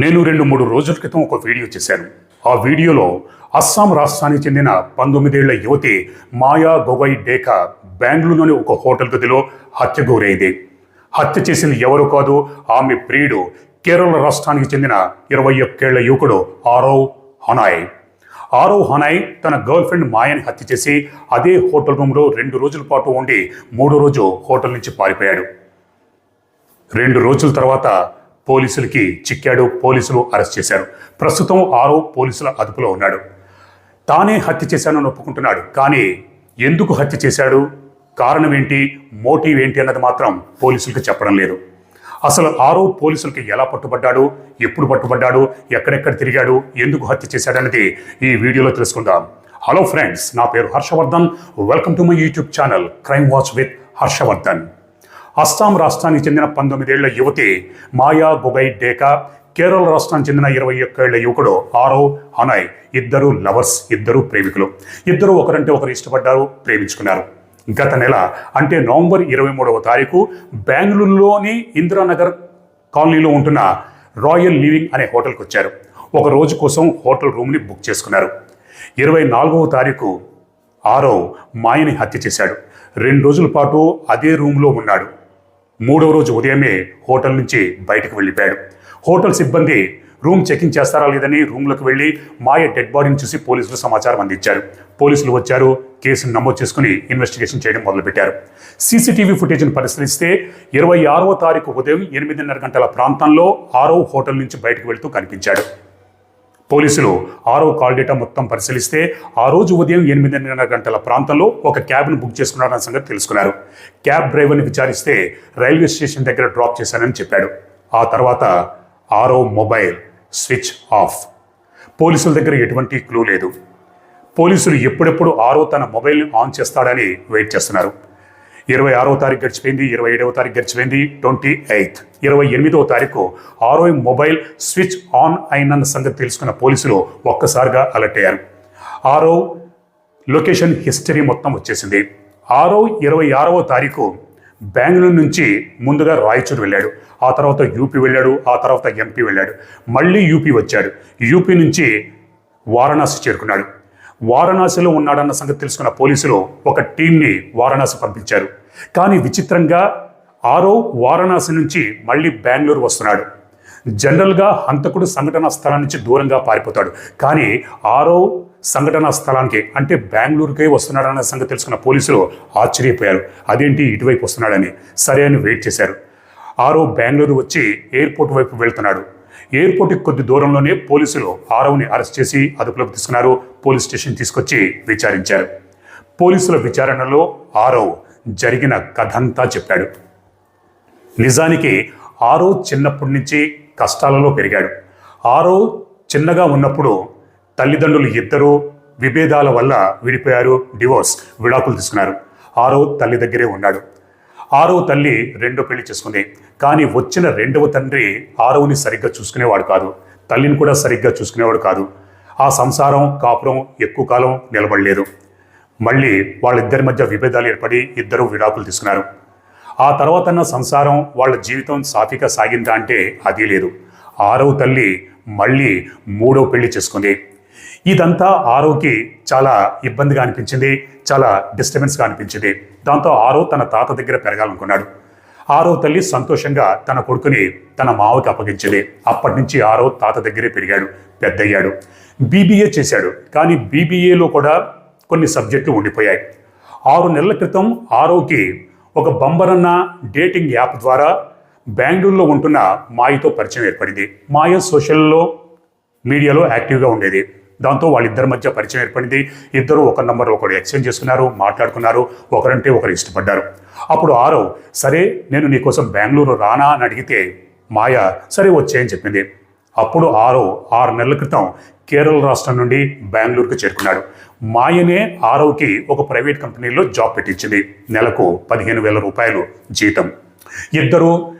నేను రెండు మూడు రోజుల క్రితం ఒక వీడియో చేశాను. ఆ వీడియోలో అస్సాం రాష్ట్రానికి చెందిన పంతొమ్మిదేళ్ళ యువతి మాయా గొగై డేకా బెంగళూరులోని ఒక హోటల్ గదిలో హత్య గురైంది. హత్య చేసింది ఎవరు కాదు ఆమె ప్రియుడు కేరళ రాష్ట్రానికి చెందిన ఇరవై ఒక్కేళ్ళ యువకుడు ఆరవ్ హనాయ్. ఆరవ్ హనాయ్ తన గర్ల్ ఫ్రెండ్ మాయని హత్య చేసి అదే హోటల్ రూమ్లో రెండు రోజుల పాటు ఉండి మూడో రోజు హోటల్ నుంచి పారిపోయాడు. రెండు రోజుల తర్వాత పోలీసులకి చిక్కాడు పోలీసులు అరెస్ట్ చేశారు. ప్రస్తుతం ఆరో పోలీసుల అదుపులో ఉన్నాడు. తానే హత్య చేశానని ఒప్పుకుంటున్నాడు. కానీ ఎందుకు హత్య చేశాడు? కారణం ఏంటి? మోటివ్ ఏంటి అన్నది మాత్రం పోలీసులకు చెప్పడం లేదు. అసలు ఆరో పోలీసులకి ఎలా పట్టుబడ్డాడు? ఎప్పుడు పట్టుబడ్డాడు? ఎక్కడెక్కడ తిరిగాడు? ఎందుకు హత్య చేశాడన్నది ఈ వీడియోలో తెలుసుకుందాం. హలో ఫ్రెండ్స్ నా పేరు Harshavardhan. Welcome to my YouTube channel crime watch with Harshavardhan. Assam రాష్ట్రానికి చెందిన పంతొమ్మిదేళ్ళ యువతి మాయా గొగై డేకా కేరళ రాష్ట్రానికి చెందిన ఇరవై ఒక్కేళ్ళ యువకుడు ఆరో హనాయ్ ఇద్దరు లవర్స్ ఇద్దరు ప్రేమికులు. ఇద్దరు ఒకరంటే ఒకరు ఇష్టపడ్డారు ప్రేమించుకున్నారు. గత నెల అంటే నవంబర్ ఇరవై మూడవ తారీఖు బెంగళూరులోని ఇందిరానగర్ కాలనీలో ఉంటున్న రాయల్ లివింగ్ అనే హోటల్కి వచ్చారు. ఒక రోజు కోసం హోటల్ రూమ్ని బుక్ చేసుకున్నారు. ఇరవై నాలుగవ తారీఖు ఆరో మాయని హత్య చేశాడు. రెండు రోజుల పాటు అదే రూమ్లో ఉన్నాడు. మూడవ రోజు ఉదయమే హోటల్ నుంచి బయటకు వెళ్ళిపోయాడు. హోటల్ సిబ్బంది రూమ్ చెకింగ్ చేస్తారా లేదని రూమ్లోకి వెళ్ళి మాయ డెడ్ బాడీని చూసి పోలీసులు సమాచారం అందించారు. పోలీసులు వచ్చారు కేసును నమోదు చేసుకుని ఇన్వెస్టిగేషన్ చేయడం మొదలుపెట్టారు. సీసీటీవీ ఫుటేజ్ను పరిశీలిస్తే ఇరవై ఆరవ తారీఖు ఉదయం ఎనిమిదిన్నర గంటల ప్రాంతంలో ఆరో హోటల్ నుంచి బయటకు వెళ్తూ కనిపించాడు. పోలీసులు ఆరో కాల్ డేటా మొత్తం పరిశీలిస్తే ఆ రోజు ఉదయం ఎనిమిదిన్నర గంటల ప్రాంతంలో ఒక క్యాబ్ను బుక్ చేసుకున్నారన్న సంగతి తెలుసుకున్నారు. క్యాబ్ డ్రైవర్ని విచారిస్తే రైల్వే స్టేషన్ దగ్గర డ్రాప్ చేశానని చెప్పాడు. ఆ తర్వాత ఆరో మొబైల్ స్విచ్ ఆఫ్. పోలీసుల దగ్గర ఎటువంటి క్లూ లేదు. పోలీసులు ఎప్పుడెప్పుడు ఆరో తన మొబైల్ని ఆన్ చేస్తాడని వెయిట్ చేస్తున్నారు. ఇరవై ఆరో తారీఖు గడిచిపోయింది ఇరవై ఏడవ తారీఖు గడిచిపోయింది ట్వంటీ ఎయిత్. ఇరవై ఎనిమిదవ తారీఖు ఆరోయ్ మొబైల్ స్విచ్ ఆన్ అయినన్న సంగతి తెలుసుకున్న పోలీసులు ఒక్కసారిగా అలర్ట్ అయ్యారు. ఆరో లొకేషన్ హిస్టరీ మొత్తం వచ్చేసింది. ఆరో ఇరవై ఆరవ తారీఖు బెంగళూరు నుంచి ముందుగా రాయచూరు వెళ్ళాడు. ఆ తర్వాత యూపీ వెళ్ళాడు ఆ తర్వాత ఎంపీ వెళ్ళాడు. మళ్ళీ యూపీ వచ్చాడు. యూపీ నుంచి వారణాసి చేరుకున్నాడు. వారణాసిలో ఉన్నాడన్న సంగతి తెలుసుకున్న పోలీసులు ఒక టీంని వారణాసి పంపించారు. కానీ విచిత్రంగా ఆరో వారణాసి నుంచి మళ్ళీ బెంగళూరు వస్తున్నాడు. జనరల్గా హంతకుడు సంఘటనా స్థలం నుంచి దూరంగా పారిపోతాడు. కానీ ఆరో సంఘటనా స్థలానికి అంటే బెంగళూరుకే వస్తున్నాడన్న సంగతి తెలుసుకున్న పోలీసులు ఆశ్చర్యపోయారు. అదేంటి ఇటువైపు వస్తున్నాడని సరే అని వెయిట్ చేశారు. ఆరో బెంగళూరు వచ్చి ఎయిర్పోర్ట్ వైపు వెళ్తున్నాడు. ఎయిర్పోర్ట్కి కొద్ది దూరంలోనే పోలీసులు ఆరవ్ని అరెస్ట్ చేసి అదుపులోకి తీసుకున్నారు. పోలీస్ స్టేషన్ తీసుకొచ్చి విచారించారు. పోలీసుల విచారణలో ఆరవ్ జరిగిన కథంతా చెప్పాడు. నిజానికి ఆరో చిన్నప్పటి నుంచి కష్టాలలో పెరిగాడు. ఆరో చిన్నగా ఉన్నప్పుడు తల్లిదండ్రులు ఇద్దరూ విభేదాల వల్ల విడిపోయారు డివోర్స్ విడాకులు తీసుకున్నారు. ఆరో తల్లి దగ్గరే ఉన్నాడు. ఆరవ తల్లి రెండో పెళ్ళి చేసుకుంది. కానీ వచ్చిన రెండవ తండ్రి ఆరవని సరిగ్గా చూసుకునేవాడు కాదు. తల్లిని కూడా సరిగ్గా చూసుకునేవాడు కాదు. ఆ సంసారం కాపురం ఎక్కువ కాలం నిలబడలేదు. మళ్ళీ వాళ్ళిద్దరి మధ్య విభేదాలు ఏర్పడి ఇద్దరు విడాకులు తీసుకున్నారు. ఆ తర్వాతన్న సంసారం వాళ్ళ జీవితం సాఫీగా సాగిందా అంటే అది లేదు. ఆరవ తల్లి మళ్ళీ మూడో పెళ్ళి చేసుకుంది. ఇదంతా ఆరోకి చాలా ఇబ్బందిగా అనిపించింది. చాలా డిస్టర్బెన్స్గా అనిపించింది. దాంతో ఆరో తన తాత దగ్గర పెరగాలనుకున్నాడు. ఆరో తల్లి సంతోషంగా తన కొడుకుని తన మావకి అప్పగించింది. అప్పటి నుంచి ఆరో తాత దగ్గరే పెరిగాడు పెద్దయ్యాడు. బీబీఏ చేశాడు కానీ బీబీఏలో కూడా కొన్ని సబ్జెక్టులు ఉండిపోయాయి. ఆరు నెలల క్రితం ఆరోకి ఒక బంబరన్న డేటింగ్ యాప్ ద్వారా బెంగళూరులో ఉంటున్న మాయతో పరిచయం ఏర్పడింది. మాయ సోషల్లో మీడియాలో యాక్టివ్గా ఉండేది. దాంతో వాళ్ళిద్దరి మధ్య పరిచయం ఏర్పడింది. ఇద్దరు ఒక నంబర్ ఒకరు ఎక్స్చేంజ్ చేసుకున్నారు మాట్లాడుకున్నారు ఒకరంటే ఒకరు ఇష్టపడ్డారు. అప్పుడు ఆరో సరే నేను నీకోసం బెంగళూరు రానా అని అడిగితే మాయ సరే వచ్చేయని చెప్పింది. అప్పుడు ఆరో ఆరు నెలల క్రితం కేరళ రాష్ట్రం నుండి బెంగళూరుకు చేరుకున్నాడు. మాయనే ఆరోకి ఒక ప్రైవేట్ కంపెనీలో జాబ్ పెట్టించింది. నెలకు పదిహేను వేల రూపాయలు జీతం. ఇద్దరు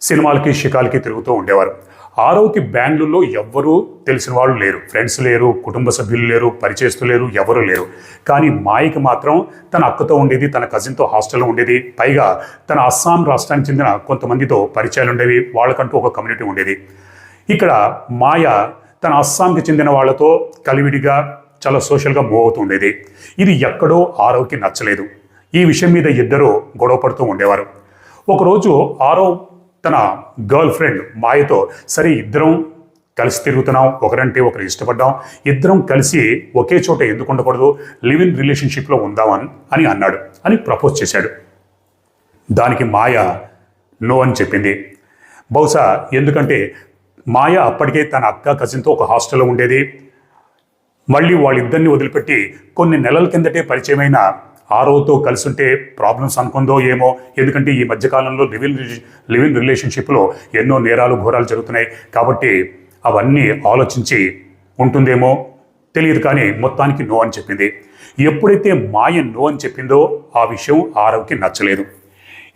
సినిమాలకి షికాలకి తిరుగుతూ ఉండేవారు. ఆరోకి బెంగళూరులో ఎవ్వరూ తెలిసిన వాళ్ళు లేరు. ఫ్రెండ్స్ లేరు కుటుంబ సభ్యులు లేరు పరిచయస్తులు లేరు ఎవరు లేరు. కానీ మాయకి మాత్రం తన అక్కతో ఉండేది తన కజిన్తో హాస్టల్లో ఉండేది పైగా తన అస్సాం రాష్ట్రానికి చెందిన కొంతమందితో పరిచయాలు ఉండేవి వాళ్ళకంటూ ఒక కమ్యూనిటీ ఉండేది. ఇక్కడ మాయ తన అస్సాంకి చెందిన వాళ్ళతో కలివిడిగా చాలా సోషల్గా మూవ్ అవుతూ ఉండేది. ఇది ఎక్కడో ఆరోకి నచ్చలేదు. ఈ విషయం మీద ఇద్దరు గొడవ పడుతూ ఉండేవారు. ఒకరోజు ఆరో తన గర్ల్ ఫ్రెండ్ మాయతో సరే ఇద్దరం కలిసి తిరుగుతున్నాం ఒకరంటే ఒకరు ఇష్టపడ్డాం ఇద్దరం కలిసి ఒకే చోట ఎందుకు ఉండకూడదు లివ్ ఇన్ రిలేషన్షిప్లో ఉందామని అని అన్నాడు అని ప్రపోజ్ చేశాడు. దానికి మాయ నో అని చెప్పింది. బహుశా ఎందుకంటే మాయ అప్పటికే తన అక్క కజిన్తో ఒక హాస్టల్లో ఉండేది. మళ్ళీ వాళ్ళిద్దరిని వదిలిపెట్టి కొన్ని నెలల కిందటే పరిచయమైన ఆరోతో కలిసి ఉంటే ప్రాబ్లమ్స్ అనుకుందో ఏమో. ఎందుకంటే ఈ మధ్యకాలంలో లివిన్ లివిన్ రిలేషన్షిప్లో ఎన్నో నేరాలు ఘోరాలు జరుగుతున్నాయి. కాబట్టి అవన్నీ ఆలోచించి ఉంటుందేమో తెలియదు కానీ మొత్తానికి నో అని చెప్పింది. ఎప్పుడైతే మాయ నో అని చెప్పిందో ఆ విషయం ఆరవ్కి నచ్చలేదు.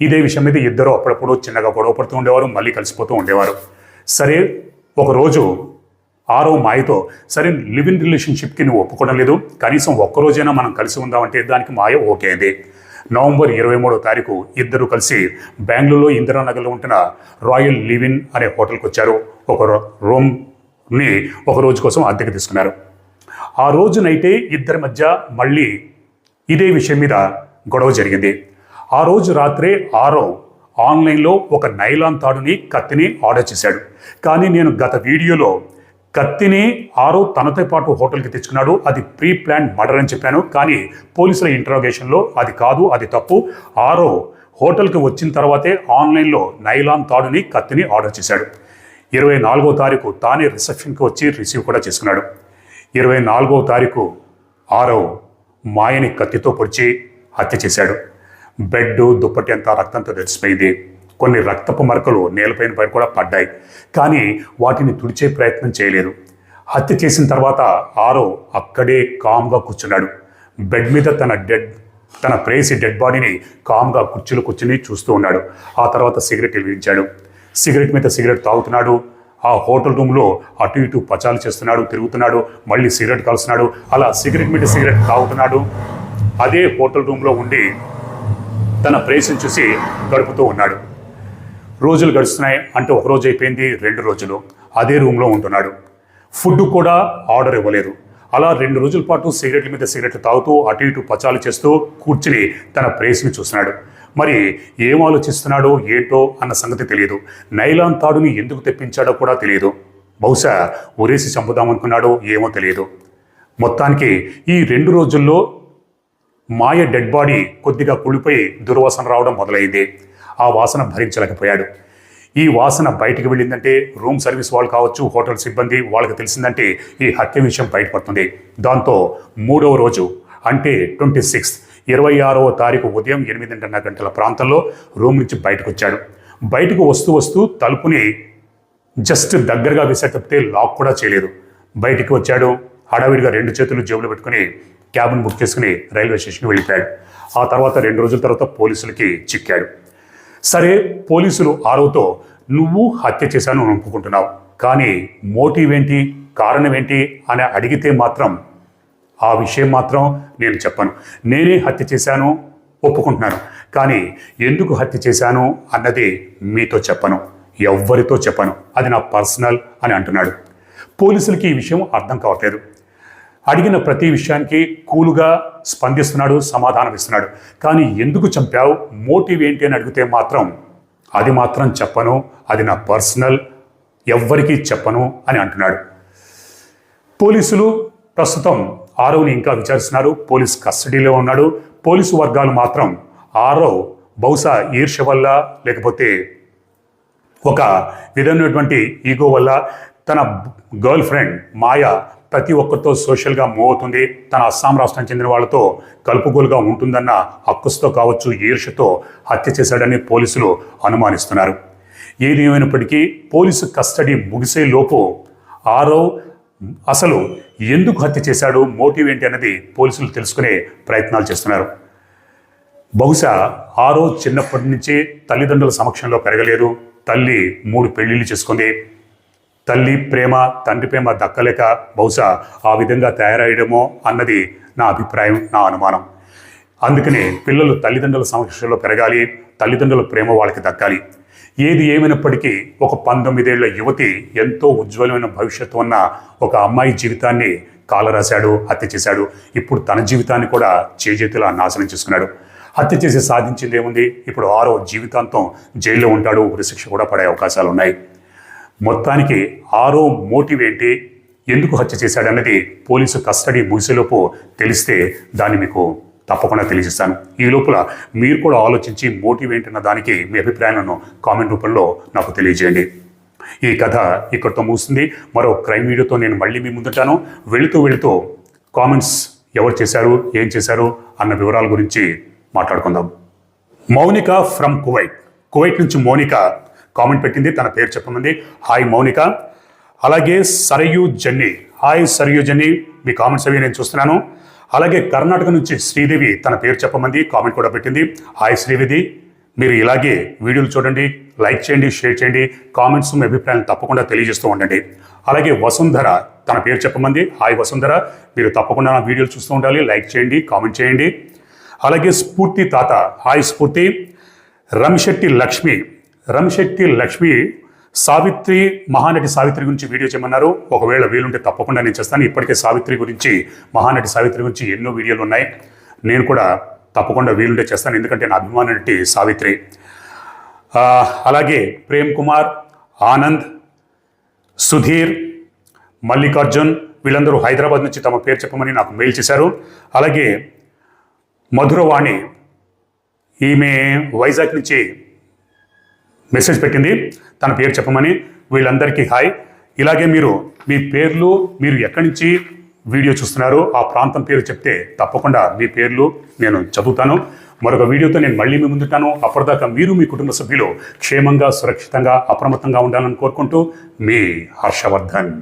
ఇదే విషయం మీద ఇద్దరు అప్పుడప్పుడు చిన్నగా గొడవ పడుతూ ఉండేవారు మళ్ళీ కలిసిపోతూ ఉండేవారు. సరే ఒకరోజు ఆరో మాయతో సరే లివ్ ఇన్ రిలేషన్షిప్కి నువ్వు ఒప్పుకోవడం లేదు. కనీసం ఒక్కరోజైనా మనం కలిసి ఉందామంటే దానికి మాయ ఓకే అయింది నవంబర్ ఇరవై మూడో తారీఖు ఇద్దరు కలిసి బెంగళూరులో ఇందిరానగర్లో ఉంటున్న రాయల్ లివిన్ అనే హోటల్కి వచ్చారు. ఒక రో- రూమ్ని ఒక రోజు కోసం అద్దెకి తీసుకున్నారు. ఆ రోజు నైటే ఇద్దరి మధ్య మళ్ళీ ఇదే విషయం మీద గొడవ జరిగింది. ఆ రోజు రాత్రే ఆరో ఆన్లైన్లో ఒక నైలాన్ తాడుని కత్తిని ఆర్డర్ చేశాడు. కానీ నేను గత వీడియోలో కత్తిని ఆరో తనతో పాటు హోటల్కి తెచ్చుకున్నాడు. అది ప్రీ ప్లాన్ మర్డర్ అని చెప్పాను. కానీ పోలీసుల ఇంటరోగేషన్లో అది కాదు అది తప్పు. ఆరో హోటల్కి వచ్చిన తర్వాతే ఆన్లైన్లో నైలాన్ తాడుని కత్తిని ఆర్డర్ చేశాడు. ఇరవై నాలుగో తారీఖు తానే రిసెప్షన్కి వచ్చి రిసీవ్ కూడా చేసుకున్నాడు. ఇరవై నాలుగో తారీఖు ఆరవ్ మాయని కత్తితో పొడిచి హత్య చేశాడు. బెడ్ దుప్పటి అంతా రక్తంతో తెలిసిపోయింది కొన్ని రక్తపు మరకలు నేలపైన పైన కూడా పడ్డాయి. కానీ వాటిని తుడిచే ప్రయత్నం చేయలేదు. హత్య చేసిన తర్వాత ఆరో అక్కడే కామ్గా కూర్చున్నాడు. బెడ్ మీద తన డెడ్ తన ప్రేసి డెడ్ బాడీని కామ్గా కుర్చీలో కూర్చుని చూస్తూ ఉన్నాడు. ఆ తర్వాత సిగరెట్ వెలిగించాడు. సిగరెట్ మీద సిగరెట్ తాగుతున్నాడు. ఆ హోటల్ రూమ్లో అటు ఇటు పచాలు చేస్తున్నాడు తిరుగుతున్నాడు మళ్ళీ సిగరెట్ కలుస్తున్నాడు అలా సిగరెట్ మీద సిగరెట్ తాగుతున్నాడు. అదే హోటల్ రూమ్లో ఉండి తన ప్రేసిని చూసి గడుపుతూ ఉన్నాడు. రోజులు గడుస్తున్నాయి అంటే ఒక రోజు అయిపోయింది రెండు రోజులు. అదే రూమ్లో ఉంటున్నాడు. ఫుడ్ కూడా ఆర్డర్ ఇవ్వలేదు. అలా రెండు రోజుల పాటు సిగరెట్ల మీద సిగరెట్లు తాగుతూ అటు ఇటు పచాలు చేస్తూ కూర్చుని తన ప్రేయస్ని చూస్తున్నాడు. మరి ఏం ఆలోచిస్తున్నాడో ఏంటో అన్న సంగతి తెలియదు. నైలాన్ తాడుని ఎందుకు తెప్పించాడో కూడా తెలియదు. బహుశా ఉరేసి చంపుదామనుకున్నాడో ఏమో తెలియదు. మొత్తానికి ఈ రెండు రోజుల్లో మాయ డెడ్ బాడీ కొద్దిగా కుళ్ళిపోయి దుర్వాసన రావడం మొదలైంది. ఆ వాసన భరించలేకపోయాడు. ఈ వాసన బయటికి వెళ్ళిందంటే రూమ్ సర్వీస్ వాళ్ళు కావచ్చు హోటల్ సిబ్బంది వాళ్ళకి తెలిసిందంటే ఈ హత్య విషయం బయటపడుతుంది. దాంతో మూడవ రోజు అంటే ట్వంటీ సిక్స్త్ ఇరవై ఆరవ తారీఖు ఉదయం ఎనిమిదిన్నర గంటల ప్రాంతంలో రూమ్ నుంచి బయటకు వచ్చాడు బయటకు వస్తూ వస్తూ తలుపుని జస్ట్ దగ్గరగా వేసే తప్పితే లాక్ కూడా చేయలేదు. బయటికి వచ్చాడు. హడావిడిగా రెండు చేతులు జేబులో పెట్టుకుని క్యాబ్ను బుక్ చేసుకుని రైల్వే స్టేషన్కి వెళ్ళిపోయాడు. ఆ తర్వాత రెండు రోజుల తర్వాత పోలీసులకి చిక్కాడు. సరే పోలీసులు ఆరోతో నువ్వు హత్య చేశాను అనుకుంటున్నావు ఒప్పుకుంటున్నావు. కానీ మోటివ్ ఏంటి కారణం ఏంటి అని అడిగితే మాత్రం ఆ విషయం మాత్రం నేను చెప్పను. నేనే హత్య చేశాను ఒప్పుకుంటున్నాను. కానీ ఎందుకు హత్య చేశాను అన్నది మీతో చెప్పను ఎవ్వరితో చెప్పను. అది నా పర్సనల్ అని అంటున్నాడు. పోలీసులకి ఈ విషయం అర్థం కావట్లేదు. అడిగిన ప్రతి విషయానికి కూలుగా స్పందిస్తున్నాడు సమాధానం ఇస్తున్నాడు కానీ ఎందుకు చంపావు? మోటివ్ ఏంటి అని అడిగితే మాత్రం అది మాత్రం చెప్పను అది నా పర్సనల్ ఎవ్వరికీ చెప్పను అని అంటున్నాడు. పోలీసులు ప్రస్తుతం ఆరవ్ని ఇంకా విచారిస్తున్నారు పోలీస్ కస్టడీలో ఉన్నాడు. పోలీసు వర్గాలు మాత్రం ఆరవ్ బహుశా ఈర్ష వల్ల లేకపోతే ఒక విధమైనటువంటి ఈగో వల్ల తన గర్ల్ ఫ్రెండ్ మాయ ప్రతి ఒక్కరితో సోషల్గా మూవ్ అవుతుంది. తన అస్సాం రాష్ట్రం చెందిన వాళ్ళతో కలుపుగోలుగా ఉంటుందన్న హక్కుస్తో కావచ్చు ఈర్షతో హత్య చేశాడని పోలీసులు అనుమానిస్తున్నారు. ఏది ఏమైనప్పటికీ పోలీసు కస్టడీ ముగిసే లోపు ఆరవ్ అసలు ఎందుకు హత్య చేశాడు మోటివ్ ఏంటి అన్నది పోలీసులు తెలుసుకునే ప్రయత్నాలు చేస్తున్నారు. బహుశా ఆరో చిన్నప్పటి నుంచే తల్లిదండ్రుల సమక్షంలో పెరగలేదు. తల్లి మూడు పెళ్ళిళ్ళు చేసుకుంది. తల్లి ప్రేమ తండ్రి ప్రేమ దక్కలేక బహుశా ఆ విధంగా తయారయ్యడమో అన్నది నా అభిప్రాయం నా అనుమానం. అందుకనే పిల్లలు తల్లిదండ్రుల సమక్షంలో పెరగాలి తల్లిదండ్రుల ప్రేమ వాళ్ళకి దక్కాలి. ఏది ఏమైనప్పటికీ ఒక పంతొమ్మిదేళ్ళ యువతి ఎంతో ఉజ్వలమైన భవిష్యత్తు ఉన్న ఒక అమ్మాయి జీవితాన్ని కాలరాశాడు హత్య చేశాడు. ఇప్పుడు తన జీవితాన్ని కూడా చేజేతిలా నాశనం చేసుకున్నాడు. హత్య చేసి సాధించింది ఏముంది ఇప్పుడు ఆరో జీవితాంతం జైల్లో ఉంటాడు ఉరిశిక్ష కూడా పడే అవకాశాలు ఉన్నాయి మొత్తానికి ఆరో మోటివ్ ఏంటి? ఎందుకు హత్య చేశాడన్నది పోలీసు కస్టడీ ముగిసేలోపు తెలిస్తే దాన్ని మీకు తప్పకుండా తెలియజేస్తాను. ఈ లోపల మీరు కూడా ఆలోచించి మోటివ్ ఏంటన్న దానికి మీ అభిప్రాయాలను కామెంట్ రూపంలో నాకు తెలియజేయండి. ఈ కథ ఇక్కడితో ముగుస్తుంది. మరో క్రైమ్ వీడియోతో నేను మళ్ళీ మీ ముందుంటాను. వెళుతూ వెళుతూ కామెంట్స్ ఎవరు చేశారు ఏం చేశారు అన్న వివరాల గురించి మాట్లాడుకుందాం. Mounika from Kuwait. కువైట్ నుంచి మౌనిక కామెంట్ పెట్టింది తన పేరు చెప్పమంది. హాయ్ మౌనిక. అలాగే సరయు జన్ని. హాయ్ సరయు జన్ని. మీ కామెంట్స్ అవి నేను చూస్తున్నాను. అలాగే కర్ణాటక నుంచి శ్రీదేవి తన పేరు చెప్పమంది కామెంట్ కూడా పెట్టింది. హాయ్ శ్రీదేవి మీరు ఇలాగే వీడియోలు చూడండి లైక్ చేయండి షేర్ చేయండి కామెంట్స్ మీ అభిప్రాయాలు తప్పకుండా తెలియజేస్తూ ఉండండి. అలాగే వసుంధర తన పేరు చెప్పమంది. హాయ్ వసుంధర. మీరు తప్పకుండా నా వీడియోలు చూస్తూ ఉండాలి లైక్ చేయండి కామెంట్ చేయండి. అలాగే స్ఫూర్తి తాత. హాయ్ స్ఫూర్తి. రంశెట్టి లక్ష్మి. రంశెట్టి లక్ష్మి సావిత్రి మహానటి సావిత్రి గురించి వీడియో చేయమన్నారు. ఒకవేళ వీలుంటే తప్పకుండా నేను చేస్తాను. ఇప్పటికే సావిత్రి గురించి మహానటి సావిత్రి గురించి ఎన్నో వీడియోలు ఉన్నాయి. నేను కూడా తప్పకుండా వీలుంటే చేస్తాను. ఎందుకంటే నా అభిమాన నటి సావిత్రి. అలాగే ప్రేమ్ కుమార్ ఆనంద్ సుధీర్ మల్లికార్జున్ వీళ్ళందరూ హైదరాబాద్ నుంచి తమ పేరు చెప్పమని నాకు మెయిల్ చేశారు. అలాగే మధురవాణి ఈమె వైజాగ్ నుంచి మెసేజ్ పెట్టింది. తన పేరు చెప్పమని వీళ్ళందరికీ హాయ్. ఇలాగే మీరు మీ పేర్లు మీరు ఎక్కడి నుంచి వీడియో చూస్తున్నారు ఆ ప్రాంతం పేరు చెప్తే తప్పకుండా మీ పేర్లు నేను చదువుతాను. మరొక వీడియోతో నేను మళ్ళీ మీ ముందుంటాను. అప్పటిదాకా మీరు మీ కుటుంబ సభ్యులు క్షేమంగా సురక్షితంగా అప్రమత్తంగా ఉండాలని కోరుకుంటూ మీ హర్షవర్ధన్.